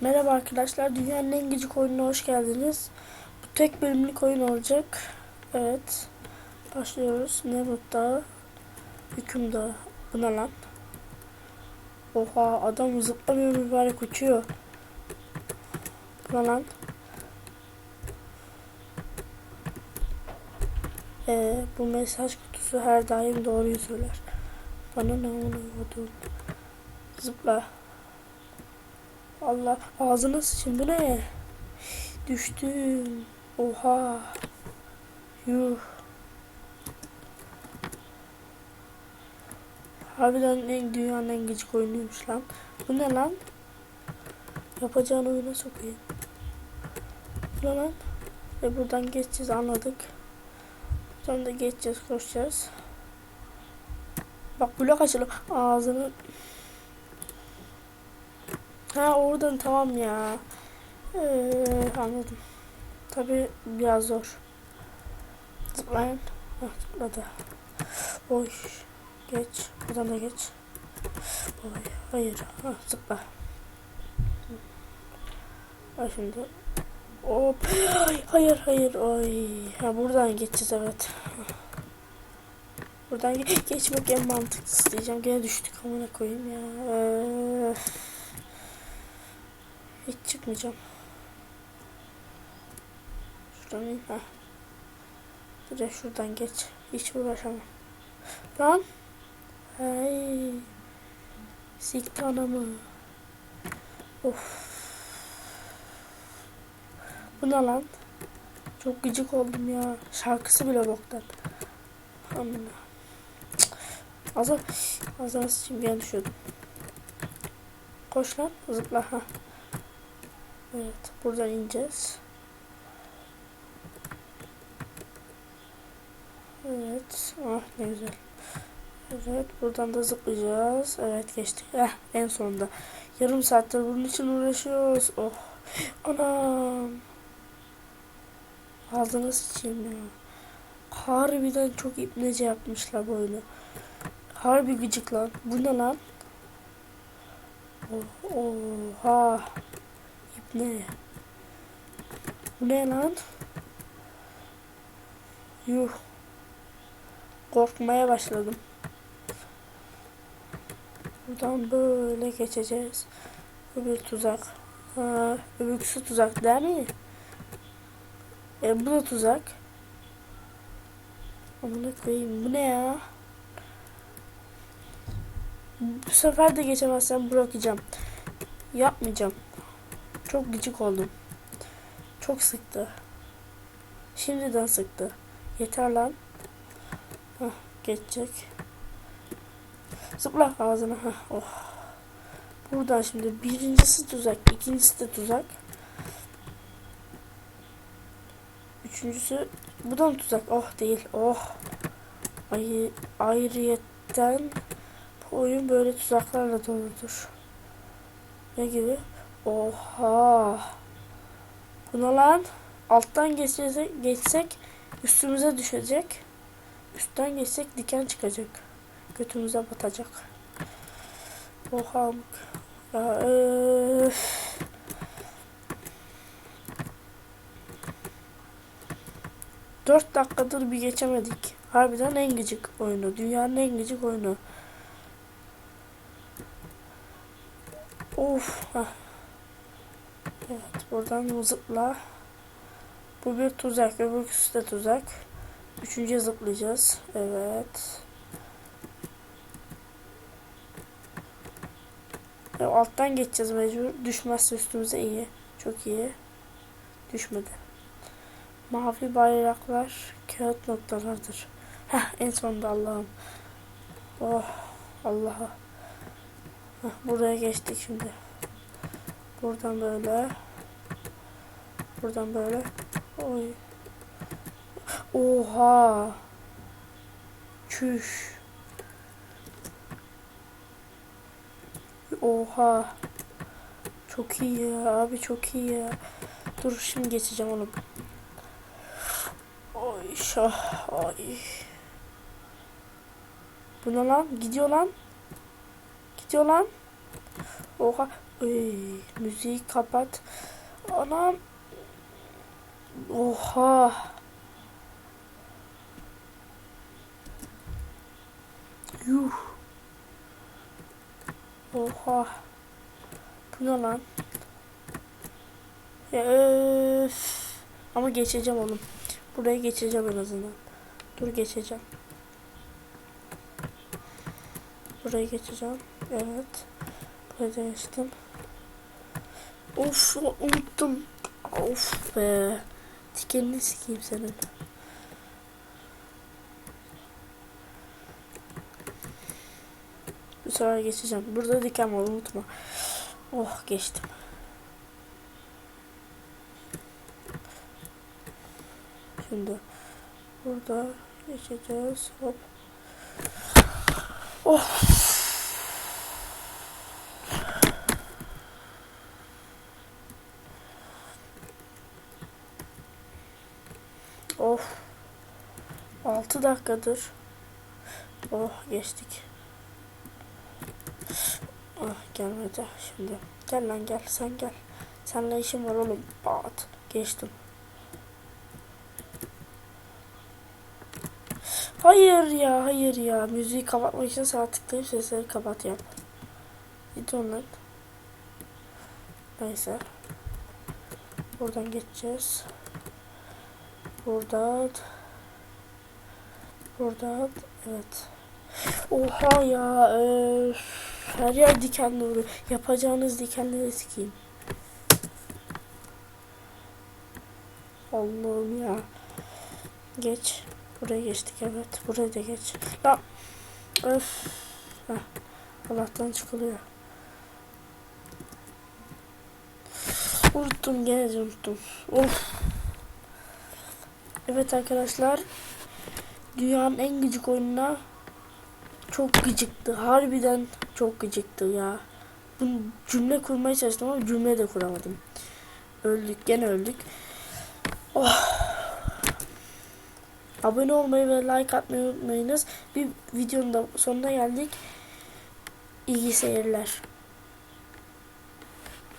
Merhaba arkadaşlar, dünyanın en gıcık oyununa hoş geldiniz. Bu tek bölümlük oyun olacak. Evet, başlıyoruz. Nemrut Dağı, Hüküm Dağı. Bu ne lan? Oha, adam zıplamıyor mübarek uçuyor. Bu ne lan? Ee, bu mesaj kutusu her daim doğruyu söyler. Bana ne onu? Zıpla. Allah ağzına sıçın bu ne? Düştüm. Oha. Yuh. Harbiden en dünyanın en gıcık oyunuymuş lan. Bu ne lan? Yapacağın oyuna sokayım. Bu ne lan? E buradan geçeceğiz anladık. Buradan da geçeceğiz koşacağız. Bak blok açalım. Ağzını Ha oradan tamam ya. Ee, anladım. Tabi biraz zor. Zıplayın. Ha, zıpladı. Oy. Geç. Buradan da geç. Oy. Hayır. Ha, zıpla. Ha şimdi. Hop. Ay, hayır hayır. Oy. Ha buradan geçeceğiz evet. Buradan ge geçmek en mantıklısı diyeceğim. Gene düştük amına koyayım ya. Ee, hiç çıkmayacağım. Şuradan in. Heh. Direkt şuradan geç. Hiç uğraşamam. Lan. Hey. Sikti anamı. Of. Bu ne lan? Çok gıcık oldum ya. Şarkısı bile boktan. Amına. Azar. Azar şimdi ben düşüyordum. Koş lan. Zıpla. Ha. Evet. Buradan ineceğiz. Evet. Ah ne güzel. Evet. Buradan da zıplayacağız. Evet geçtik. Eh, en sonunda. Yarım saattir bunun için uğraşıyoruz. Oh. Anam. Ağzına sıçayım ya. Harbiden çok ipnece yapmışlar böyle. Harbi gıcık lan. Bu ne lan? Oh, oha. Bu ne lan? Yuh. Korkmaya başladım. Buradan böyle geçeceğiz. Öbür tuzak. Ha, öbürküsü tuzak değil mi? E bu da tuzak. Amına koyayım bu ne ya? Bu sefer de geçemezsem bırakacağım. Yapmayacağım. Çok gıcık oldum. Çok sıktı. Şimdiden sıktı. Yeter lan. Hah, geçecek. Zıpla ağzına. Hah, oh. Buradan şimdi birincisi tuzak, ikincisi de tuzak. Üçüncüsü bu da tuzak? Oh değil. Oh. Ay, ayrıyetten bu oyun böyle tuzaklarla doludur. Ne gibi? Oha. Buna lan alttan geçsek, geçsek üstümüze düşecek. Üstten geçsek diken çıkacak. Götümüze batacak. Oha. Ya, öf. Dört dakikadır bir geçemedik. Harbiden en gıcık oyunu. Dünyanın en gıcık oyunu. Of. Heh. Evet buradan zıpla. Bu bir tuzak. Öbürküsü de tuzak. Üçüncüye zıplayacağız. Evet. Ya alttan geçeceğiz mecbur. Düşmezse üstümüze iyi. Çok iyi. Düşmedi. Mavi bayraklar kağıt noktalardır. Heh en sonunda Allah'ım. Oh Allah'a. Buraya geçtik şimdi. Buradan böyle. Buradan böyle. Oy. Oha. Çüş. Oha. Çok iyi ya abi çok iyi ya. Dur şimdi geçeceğim onu. Oy şah. Ay. Bu ne lan? Gidiyor lan. Gidiyor lan. Oha. Ay, müziği kapat. Anam. Oha. Yuh. Oha. Bu ne lan? Öf. Ama geçeceğim oğlum. Buraya geçeceğim en azından. Dur geçeceğim. Buraya geçeceğim. Evet. Buraya geçtim. Of unuttum. Of be. Dikenini sikeyim senin. Bu sefer geçeceğim. Burada diken var unutma. Oh geçtim. Şimdi burada geçeceğiz. Hop. Oh. Of. 6 dakikadır. Oh geçtik. Ah gelmedi şimdi. Gel lan gel sen gel. Seninle işim var oğlum. Bat. Geçtim. Hayır ya hayır ya. Müziği kapatmak için sağ tıklayıp sesleri kapat yap. Git ondan. Neyse. Buradan geçeceğiz. Buradan. Buradan. Evet. Oha ya. Öf. Her yer dikenli vuruyor. Yapacağınız dikenleri sikeyim. Allah'ım ya. Geç. Buraya geçtik evet. Buraya da geç. Ya. Öf. Heh. Allah'tan çıkılıyor. Unuttum gene unuttum. Of. Evet arkadaşlar. Dünyanın en gıcık oyununa çok gıcıktı. Harbiden çok gıcıktı ya. Bu cümle kurmaya çalıştım ama cümle de kuramadım. Öldük gene öldük. Oh. Abone olmayı ve like atmayı unutmayınız. Bir videonun da sonuna geldik. İyi seyirler.